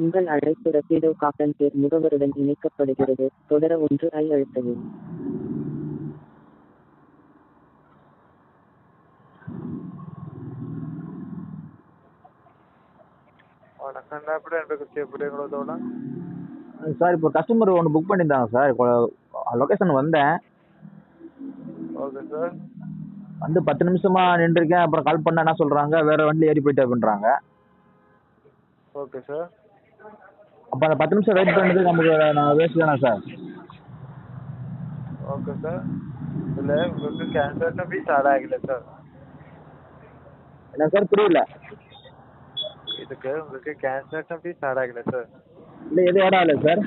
உங்கள் அழைப்பு ரப்பிடோ காட்டன் பேர் முகவருடன் இணைக்கப்படுகிறது. தொடர ஒன்று ஐ அழுத்தவும். சார் இப்போ கஸ்டமர் ஒன்று புக் பண்ணியிருந்தாங்க சார். இப்போ லொக்கேஷன் வந்தேன். ஓகே சார் வந்து பத்து நிமிஷமா நின்றுருக்கேன் அப்புறம் கால் பண்ண என்ன சொல்கிறாங்க வேற வண்டியில் ஏறி போயிட்டு அப்படின்றாங்க. ஓகே சார் அப்போ அந்த பத்து நிமிஷம் வெயிட் பண்ணது நமக்கு நான் வேஸ்ட் தானே சார் ஓகே சார் இதில் உங்களுக்கு கேன்சலேஷன் ஃபீஸ் ஆட் ஆகல சார் என்ன சார் புரியல. இதுக்கு உங்களுக்கு கேன்சலேஷன் ஃபீஸ் ஆட் ஆகல சார் இல்லை எதுவும் இடம் இல்லை சார்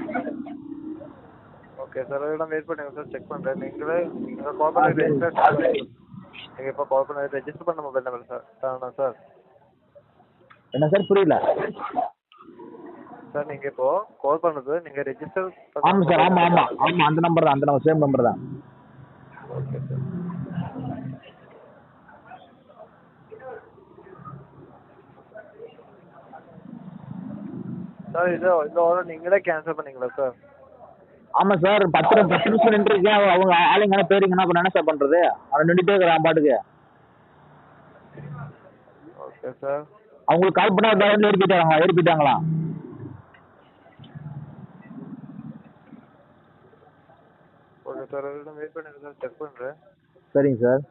ஓகே சார் அதெல்லாம் வெயிட் பண்ணுங்க சார் செக் பண்ணுறேன் நீங்களே நீங்கள் கால் பண்ணி நீங்கள் இப்போ கால் பண்ணி ரெஜிஸ்டர் பண்ண மொபைல் நம்பர் சார் தானா சார் என்ன சார் புரியல? சார் நீங்கள் இப்போ கால் பண்ணது நீங்கள் ரெஜிஸ்டர் ஆமாம் சார் ஆமாம் ஆமாம் ஆமாம் அந்த நம்பர் தான் அந்த நம்பர் சேம் நம்பர் தான். ஓகே சார் சார் இது இந்த ஆர்டர் நீங்களே கேன்சல் பண்ணீங்களா சார் ஆமாம் சார் பத்து பத்து நிமிஷம் நின்றுருக்கேன். அவங்க ஆளுங்க போயிருங்கன்னா அப்புறம் என்ன சார் பண்ணுறது அவன் நின்றுட்டே இருக்கிறான் பாட்டுக்கு. Okay sir. அவங்களுக்கு கால் பண்ணால் வேற வண்டியில் ஏறி போயிட்டாங்களா ஏறி போயிட்டாங்களா? ஓகே சார் வெயிட் பண்ணுங்க சார் செக் பண்ணுறேன் சரிங்க சார்.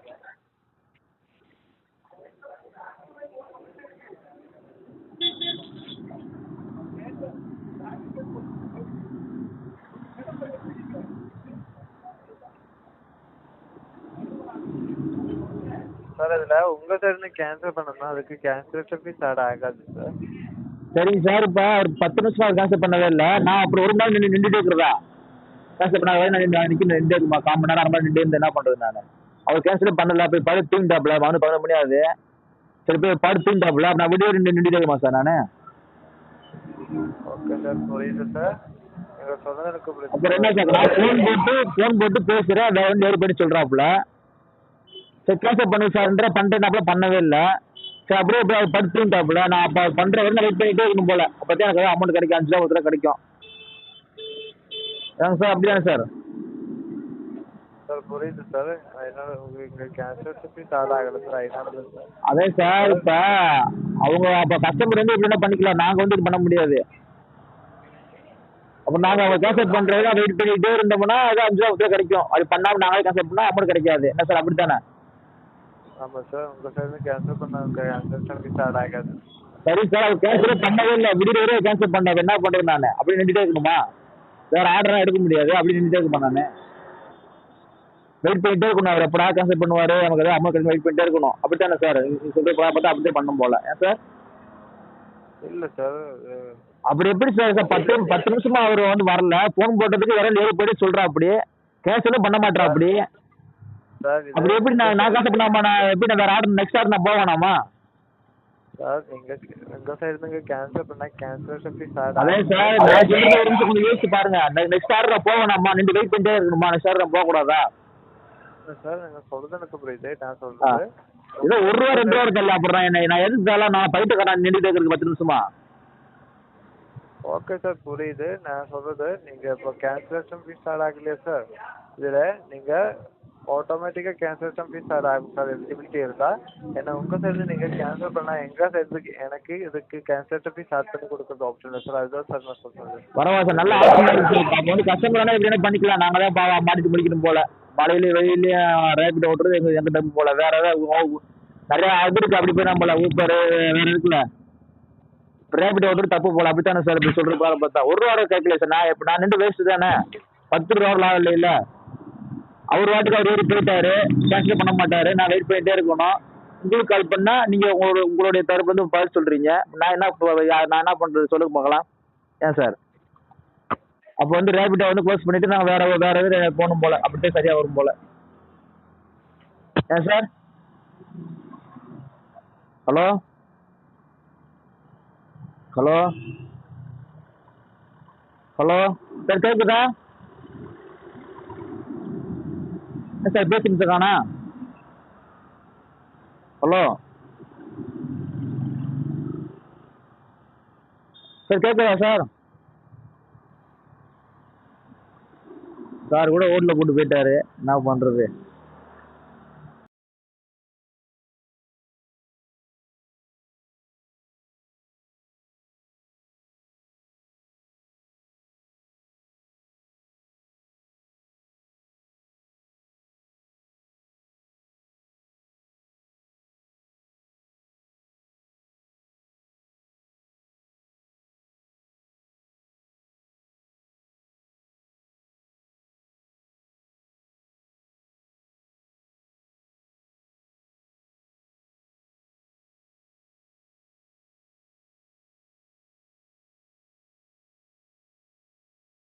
இதில் உங்கள் சைடு கேன்சல் பண்ணணும்னா அதுக்கு கேன்சலேஷன் ஃபீஸ் ஆட் ஆகாது சார் சரிங்க சார் இப்போ ஒரு பத்து நிமிஷமா கேன்சல் பண்ணவே இல்லை. நான் அப்புறம் ஒரு மணி நேரம் நின்றுட்டே இருக்கிறதா? கேன்சல் பண்ணாத நான் நின்று நிற்க நின்று இருக்குமா? கால் மணி நேரம் அரை மணி நின்று இருந்து என்ன பண்ணுறது நான்? அவர் கேன்சலே பண்ணல போய் படுத்து தூங்கிட்டாப்புல மணி பதினொரு மணி ஆகுது. சரி போய் படுத்து தூங்கிட்டாப்புல நான் விடிய நின்று நின்றுட்டே இருக்குமா சார் நான்? ஓகே சார் புரியுது சார் அப்புறம் என்ன சார் நான் ஃபோன் போட்டு ஃபோன் போட்டு பேசுகிறேன் வேற வந்து ஏறி போயிட்டு சொல்கிறாப்புல சரி கேன்சல் பண்ணு சார்ன்ற பண்ணுறேன்னாப்புல பண்ணவே இல்லை. சரி அப்படியே போய் அவர் படுத்து தூங்கிட்டாப்புல நான் அப்போ பண்ணுற வரைக்கும் வெயிட் பண்ணிட்டே இருக்கணும் போல. அப்போ தான் எனக்கு அமௌண்ட் கிடைக்கும் அஞ்சு ரூபா ரூபா கிடைக்கும். ஏங்க சார் அப்படிதானே சார்? சார் புரியுது சார். அதனால உங்களுக்கு கேன்சலேஷன் ஃபீஸ் ஆட் ஆகலை சார். அதனால தான் சார். அதே சார் இப்போ அவங்க அப்போ கஸ்டமர் வந்து இப்படி பண்ணிக்கலாம். நாங்கள் வந்து இது பண்ண முடியாது. அப்போ நாங்கள் அவங்க கேன்சல் பண்ணுறதுக்கு வெயிட் பண்ணிக்கிட்டே இருந்தோம்னா அது அஞ்சு ரூபா கிடைக்கும். அது பண்ணாமல் நாங்களே கேன்சல் பண்ணால் அமௌண்ட் கிடைக்காது. என்ன சார் அப்படி தானே ஆமாம் சார் உங்கள் சைடு கேன்சல் பண்ண கேன்சலேஷன் ஃபீஸ் ஆட் ஆகாது. சரி சார் அவர் கேன்சலே பண்ணவே இல்லை. விடிய வரையும் கேன்சல் பண்ணாது. என்ன பண்ணுறது நான்? அப்படி நின்றுட்டே இருக்கணுமா? வேறு ஆர்டர்லாம் எடுக்க முடியாது. அப்படி நின்றுட்டே இருப்பேன் நான்? வெயிட் பண்ணிட்டே இருக்கணும். அவர் எப்படா கேன்சல் பண்ணுவார்? நமக்கு ஏதாவது அமௌண்ட் வெயிட் பண்ணிட்டே இருக்கணும். அப்படி தானே சார் நீங்கள் சொல்கிற பார்த்தா அப்படியே பண்ணும் போல. ஏன் சார் இல்லை சார் அப்படி எப்படி சார் சார் பத்து பத்து நிமிஷமா அவர் வந்து வரல. ஃபோன் போட்டதுக்கு வேற ஏறி போயிட்டு சொல்றா அப்படி. கேன்சலும் பண்ண மாட்டா அப்படி. அப்படி எப்படி நான் நான் காசு பண்ணாம நான் எப்படி நான் வேற ஆர்டர் நெக்ஸ்ட் ஆர்டர் நான் போவேனாமா சார் நீங்கள் உங்கள் சைடு நீங்கள் கேன்சல் பண்ணால் கேன்சலேஷன் ஃபீஸ் ஆட் அதே சார் நான் சொல்றது ஒரு நிமிஷம் கொஞ்சம் யோசிச்சு பாருங்க. நெக்ஸ்ட் ஆர்டர் நான் போவேனாமா நின்று வெயிட் பண்ணிட்டே இருக்கணுமா நெக்ஸ்ட் ஆர்டர் நான் போகக்கூடாதா? சார் நீங்கள் சொல்கிறது எனக்கு புரியுது நான் சொல்கிறது ஏதோ ஒரு ரூபா ரெண்டு ரூபா தள்ளி அப்புறம் என்ன நான் எதுக்கு தரலாம் நான் பைட்டு கடை நின்றுட்டே இருக்கு பத்து நிமிஷமா? ஓகே சார் புரியுது நான் சொல்கிறது நீங்கள் இப்போ கேன்சலேஷன் ஃபீஸ் ஆட் ஆகலையா சார். இதில் நீங்கள் ஆட்டோமேட்டிக்காக கேன்சலேஷன் ஃபீஸ் அது சார் எலிஜிபிலிட்டி இருக்கா? ஏன்னா உங்கள் சைடு நீங்கள் கேன்சல் பண்ணால் எங்கள் சைடுக்கு எனக்கு இதுக்கு கேன்சலேஷன் ஃபீஸ் ஆட் பண்ணி கொடுக்குறது ஆப்ஷன் இல்லை சார் அதுதான் சார் நான் சொல்கிறேன் பரவாயில்ல சார் நல்ல ஆப்ஷன் இருக்கு. நம்ம வந்து கஸ்டமர் எப்படி பண்ணிக்கலாம். நாங்கள் தான் பாவம் மாட்டிட்டு முடிக்கணும் போல. மழையில வெயிலையும் ரேபிட் ஓட்டுறது எங்கள் எங்கள் தப்பு போல. வேற ஏதாவது நிறைய இது இருக்கு. அப்படி போய் நம்மள ஊப்பர் வேற இருக்குல்ல? ரேபிட் ஓட்டுறது தப்பு போல. அப்படித்தானே சார் இப்படி சொல்ற பார்த்தா. ஒரு ரூபா கேட்கல சார் நான் இப்போ நான் நின்று வேஸ்ட் தானே? பத்து ரூபா லாபம் இல்லை இல்ல அவர் வாட்டுக்கு அவர் ஏறி போயிட்டாரு. கேன்சல் பண்ண மாட்டாரு. நான் வெயிட் பண்ணிட்டே இருக்கணும். உங்களுக்கு கால் பண்ணா நீங்க உங்களோட உங்களுடைய தரப்பு வந்து பதில் சொல்றீங்க. நான் என்ன நான் என்ன பண்றது? சொல்லுங்க பார்க்கலாம். ஏன் சார்? அப்போ வந்து ரேபிட்டை வந்து க்ளோஸ் பண்ணிட்டு நாங்கள் வேற வேற இது போகணும் போல. அப்படியே சரியா வரும் போல. ஏன் sir? Hello? Hello? Hello? Sir கேட்குதா சார் பேசிட்டு இருக்கானா? ஹலோ? சார் கேட்குதா சார்? சார் கூட ஓட்டில் போட்டு போயிட்டாரு. என்ன பண்ணுறது